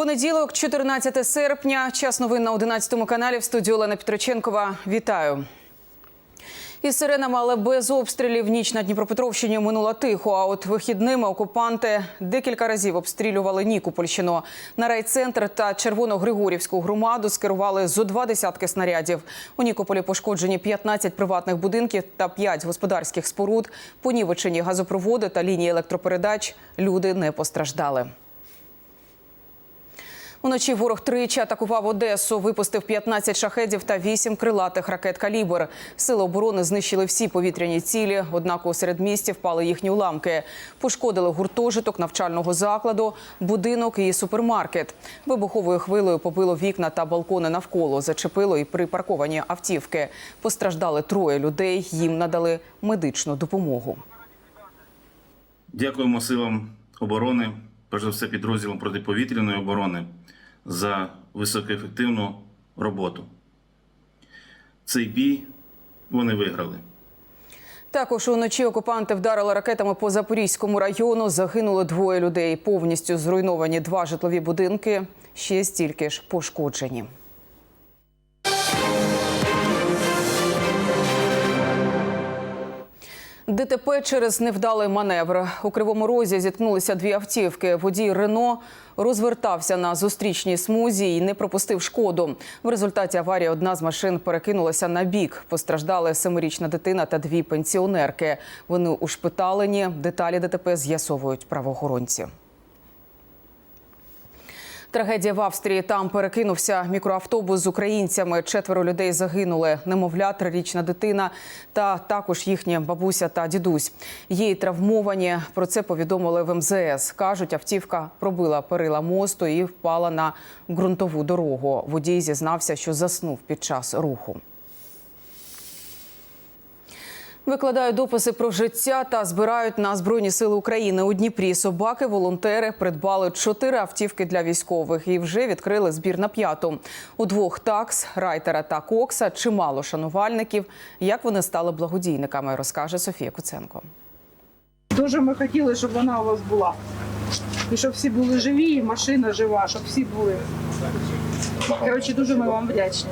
Понеділок, 14 серпня. Час новин на 11 каналі. В студії Олена Петроченкова. Вітаю. Із сиренами, але без обстрілів ніч на Дніпропетровщині минула тихо. А от вихідними окупанти декілька разів обстрілювали Нікопольщину. На райцентр та Червоногригорівську громаду скерували зо два десятки снарядів. У Нікополі пошкоджені 15 приватних будинків та 5 господарських споруд. Понівечені газопроводи та лінії електропередач. Люди не постраждали. Уночі ворог тричі атакував Одесу, випустив 15 шахедів та 8 крилатих ракет «Калібр». Сили оборони знищили всі повітряні цілі, однак у середмісті впали їхні уламки. Пошкодили гуртожиток навчального закладу, будинок і супермаркет. Вибуховою хвилею побило вікна та балкони навколо, зачепило і припарковані автівки. Постраждали троє людей, їм надали медичну допомогу. Дякуємо силам оборони, перш за все підрозділам протиповітряної оборони за високоефективну роботу. Цей бій вони виграли. Також уночі окупанти вдарили ракетами по Запорізькому району. Загинуло двоє людей. Повністю зруйновані два житлові будинки. Ще стільки ж пошкоджені. ДТП через невдалий маневр. У Кривому Розі зіткнулися дві автівки. Водій Рено розвертався на зустрічній смузі і не пропустив шкоду. В результаті аварії одна з машин перекинулася на бік. Постраждали семирічна дитина та дві пенсіонерки. Вони ушпиталені. Деталі ДТП з'ясовують правоохоронці. Трагедія в Австрії. Там перекинувся мікроавтобус з українцями. Четверо людей загинули. Немовля, трирічна дитина та також їхні бабуся та дідусь. Її травмовані. Про це повідомили в МЗС. Кажуть, автівка пробила перила мосту і впала на ґрунтову дорогу. Водій зізнався, що заснув під час руху. Викладають дописи про життя та збирають на збройні сили України у Дніпрі. Собаки, волонтери придбали чотири автівки для військових і вже відкрили збір на п'яту. У двох такс, райтера та кокса чимало шанувальників. Як вони стали благодійниками, розкаже Софія Куценко. Дуже ми хотіли, щоб вона у вас була. І щоб всі були живі, і машина жива, щоб всі були. Коротше, дуже ми вам вдячні.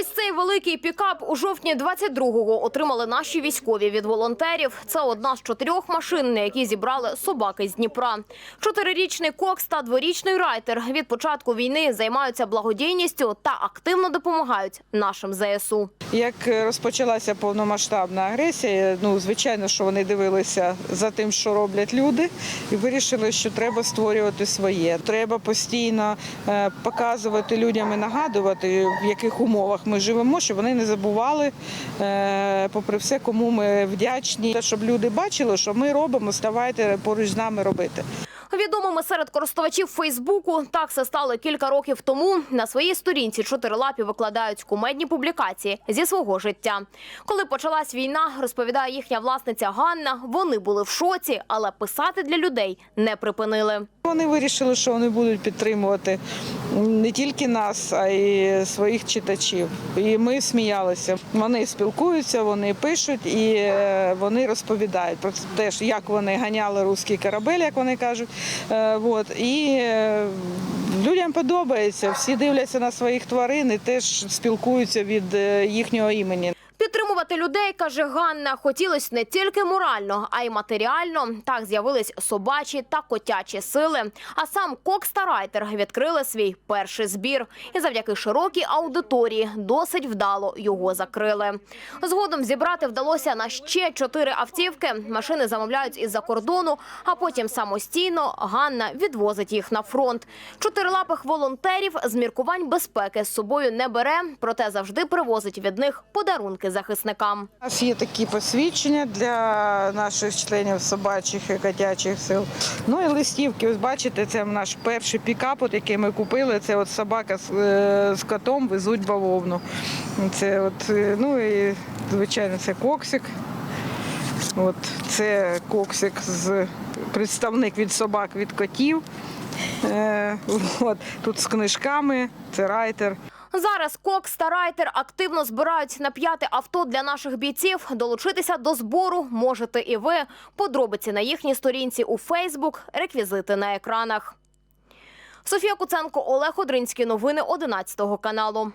Ось цей великий пікап у жовтні 22-го отримали наші військові від волонтерів. Це одна з чотирьох машин, на які зібрали собаки з Дніпра. Чотирирічний кокс та дворічний райтер від початку війни займаються благодійністю та активно допомагають нашим ЗСУ. Як розпочалася повномасштабна агресія, ну звичайно, що вони дивилися за тим, що роблять люди, і вирішили, що треба створювати своє. Треба постійно е, показувати людям і нагадувати, в яких умовах ми живемо, щоб вони не забували, е, попри все, кому ми вдячні, щоб люди бачили, що ми робимо, ставайте поруч з нами робити. Відомими серед користувачів Фейсбуку такси стали кілька років тому. На своїй сторінці чотирилапі викладають кумедні публікації зі свого життя. Коли почалась війна, розповідає їхня власниця Ганна. Вони були в шоці, але писати для людей не припинили. Вони вирішили, що вони будуть підтримувати не тільки нас, а й своїх читачів. І ми сміялися. Вони спілкуються, вони пишуть і е, вони розповідають про те, як вони ганяли руський корабель, як вони кажуть. Е, Вот. І е, людям подобається. Всі дивляться на своїх тварин і теж спілкуються від е, їхнього імені. Підтримувати людей, каже Ганна, хотілось не тільки морально, а й матеріально. Так з'явились собачі та котячі сили. А сам Кокс та Райтер відкрили свій перший збір. І завдяки широкій аудиторії досить вдало його закрили. Згодом зібрати вдалося на ще чотири автівки. Машини замовляють із-за кордону, а потім самостійно Ганна відвозить їх на фронт. Чотирилапих волонтерів з міркувань безпеки з собою не бере, проте завжди привозить від них подарунки захисникам. У нас є такі посвідчення для наших членів собачих і котячих сил. Ну і листівки. Ось бачите, це наш перший пікап, от, який ми купили. Це от собака з, е, котом везуть бавовну. Це от, е, ну і звичайно, це коксик. От це коксик з представник від собак від котів. Е, от, тут з книжками, це райтер. Зараз Кокс та Райтер активно збирають на п'яте авто для наших бійців. Долучитися до збору можете і ви. Подробиці на їхній сторінці у Фейсбук, реквізити на екранах. Софія Куценко, Олег Одринський. Новини 11 каналу.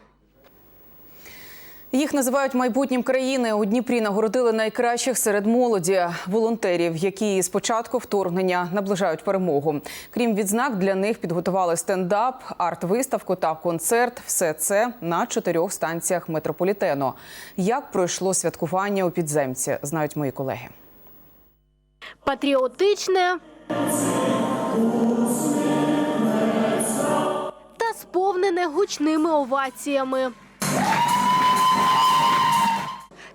Їх називають майбутнім країни. У Дніпрі нагородили найкращих серед молоді волонтерів, які з початку вторгнення наближають перемогу. Крім відзнак, для них підготували стендап, арт-виставку та концерт. Все це на чотирьох станціях метрополітену. Як пройшло святкування у підземці, знають мої колеги. патріотичне та сповнене гучними оваціями.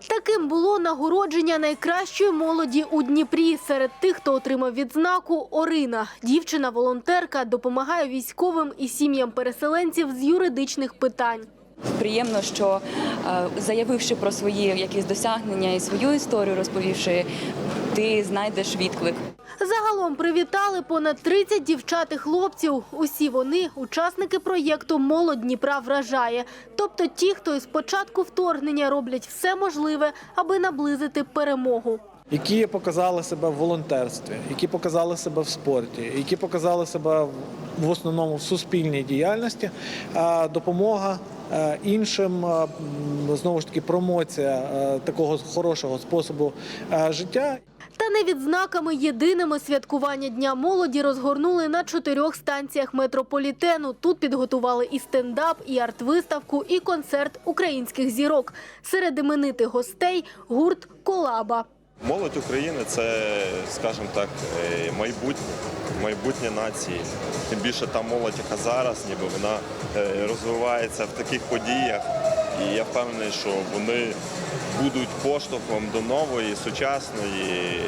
Таким було нагородження найкращої молоді у Дніпрі. Серед тих, хто отримав відзнаку, Орина. Дівчина-волонтерка допомагає військовим і сім'ям переселенців з юридичних питань. Приємно, що е, заявивши про свої якісь досягнення і свою історію, розповівши, ти знайдеш відклик. Загалом привітали понад 30 дівчат і хлопців. Усі вони учасники проєкту Молодь Дніпра вражає. Тобто ті, хто із початку вторгнення роблять все можливе, аби наблизити перемогу. які показали себе в волонтерстві, які показали себе в спорті, які показали себе в- основному в суспільній діяльності, а допомога е, іншим, е, знову ж таки, промоція е, такого хорошого способу е, життя. Та не відзнаками єдиними святкування Дня молоді розгорнули на чотирьох станціях метрополітену. Тут підготували і стендап, і арт-виставку, і концерт українських зірок. Серед іменитих гостей гурт Колаба. Молодь України це, скажімо так, е, майбутнє, майбутнє нації. Тим більше та молодь, яка зараз, ніби вона е, розвивається в таких подіях. І я впевнений, що вони будуть поштовхом до нової, сучасної,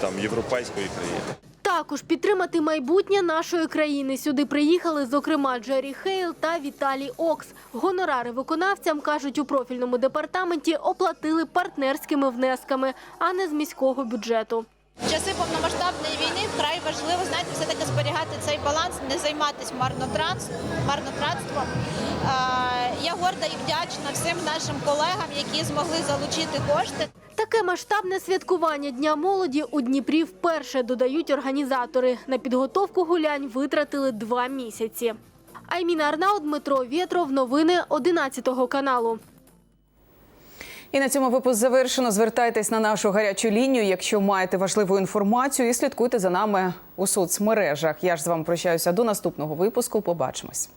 там, європейської країни. Також підтримати майбутнє нашої країни. Сюди приїхали, зокрема, Джері Хейл та Віталій Окс. Гонорари виконавцям, кажуть, у профільному департаменті оплатили партнерськими внесками, а не з міського бюджету. В часи повномасштабної війни вкрай важливо знаєте, все таки зберігати цей баланс, не займатися марнотратством. Я горда і вдячна всім нашим колегам, які змогли залучити кошти. Таке масштабне святкування Дня молоді у Дніпрі вперше додають організатори. На підготовку гулянь витратили два місяці. Айміна Арнау, Дмитро Вєтров. Новини 11 каналу. І на цьому випуск завершено. Звертайтесь на нашу гарячу лінію, якщо маєте важливу інформацію, і слідкуйте за нами у соцмережах. Я ж з вами прощаюся до наступного випуску. Побачимось.